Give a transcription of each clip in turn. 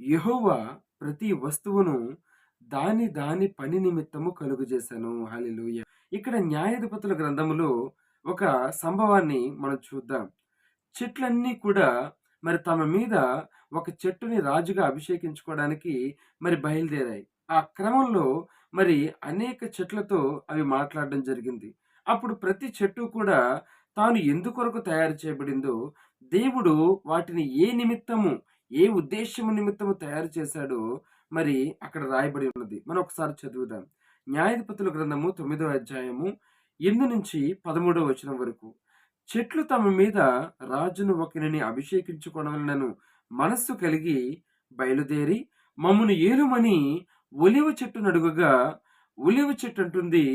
యెహోవా ప్రతి వస్తువును దాని దాని పని నిమిత్తము కలుగజేశాను. హల్లెలూయా! ఇక్కడ న్యాయాధిపతుల గ్రంథములో ఒక సంభవాన్ని మనం చూద్దాం. చెట్లన్నీ కూడా మరి తమ మీద ఒక చెట్టుని రాజుగా అభిషేకించుకోవడానికి మరి బయలుదేరాయి. ఆ క్రమంలో మరి అనేక చెట్లతో అవి మాట్లాడడం జరిగింది. అప్పుడు ప్రతి చెట్టు కూడా తాను ఎందుకొరకు తయారు చేయబడిందో, దేవుడు వాటిని ఏ నిమిత్తము, ఏ ఉద్దేశ్యము నిమిత్తము తయారు చేశాడో మరి అక్కడ రాయబడి ఉన్నది. మనం ఒకసారి చదువుదాం. న్యాయాధిపతుల గ్రంథము తొమ్మిదో అధ్యాయము 8-13 వచనం వరకు. చెట్లు తమ మీద రాజును ఒకరిని అభిషేకించుకొనవలెనను మనస్సు కలిగి బయలుదేరి మమ్మను ఏలుమని చెట్టు చెట్టునడుగగా, ఒలివ చెట్టు అంటుంది,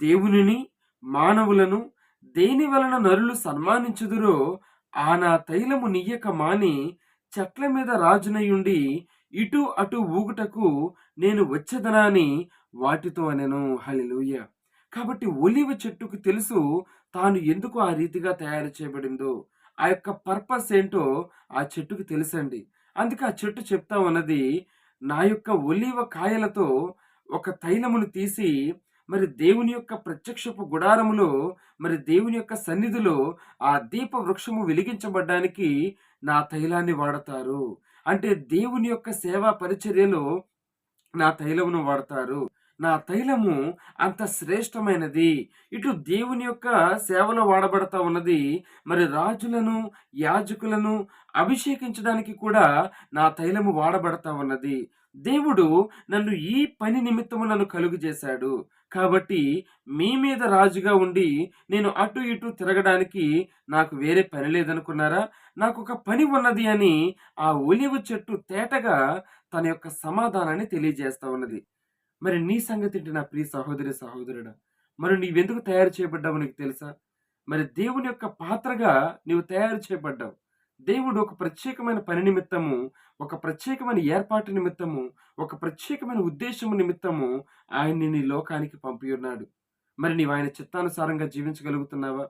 దేవునిని, మానవులను దేని వలన నరులు సన్మానించుదురో ఆ నా తైలము నీయక మాని చెట్ల మీద రాజునయుండి ఇటు అటు ఊగుటకు నేను వచ్చేదనాని వాటితో అనెను. హల్లెలూయా! కాబట్టి ఒలివ చెట్టుకు తెలుసు తాను ఎందుకు ఆ రీతిగా తయారు చేయబడిందో. ఆ యొక్క పర్పస్ ఏంటో ఆ చెట్టుకు తెలుసండి. అందుకే ఆ చెట్టు చెప్తా ఉన్నది, నా యొక్క ఒలివ కాయలతో ఒక తైలమును తీసి మరి దేవుని యొక్క ప్రత్యక్షపు గుడారములో మరి దేవుని యొక్క సన్నిధిలో ఆ దీప వృక్షము వెలిగించబడ్డానికి నా తైలాన్ని వాడతారు. అంటే దేవుని యొక్క సేవా పరిచర్యలో నా తైలమును వాడతారు. నా తైలము అంత శ్రేష్టమైనది. ఇటు దేవుని యొక్క సేవలో వాడబడతా ఉన్నది. మరి రాజులను, యాజకులను అభిషేకించడానికి కూడా నా తైలము వాడబడతా ఉన్నది. దేవుడు నన్ను ఈ పని నిమిత్తము నన్ను కలుగజేశాడు. కాబట్టి మీ మీద రాజుగా ఉండి నేను అటు ఇటు తిరగడానికి నాకు వేరే పని లేదనుకున్నారా? నాకు ఒక పని ఉన్నది అని ఆ ఒలివ చెట్టు తేటగా తన యొక్క సమాధానాన్ని తెలియజేస్తా ఉన్నది. మరి నీ సంగతేంటి నా ప్రియ సహోదరి, సహోదరుడా? మరి నీవెందుకు తయారు చేయబడ్డావు నీకు తెలుసా? మరి దేవుని యొక్క పాత్రగా నీవు తయారు చేయబడ్డావు. దేవుడు ఒక ప్రత్యేకమైన పని నిమిత్తము, ఒక ప్రత్యేకమైన ఏర్పాటు నిమిత్తము, ఒక ప్రత్యేకమైన ఉద్దేశము నిమిత్తము ఆయన్ని నీ లోకానికి పంపియున్నాడు. మరి నీవు ఆయన చిత్తానుసారంగా జీవించగలుగుతున్నావా?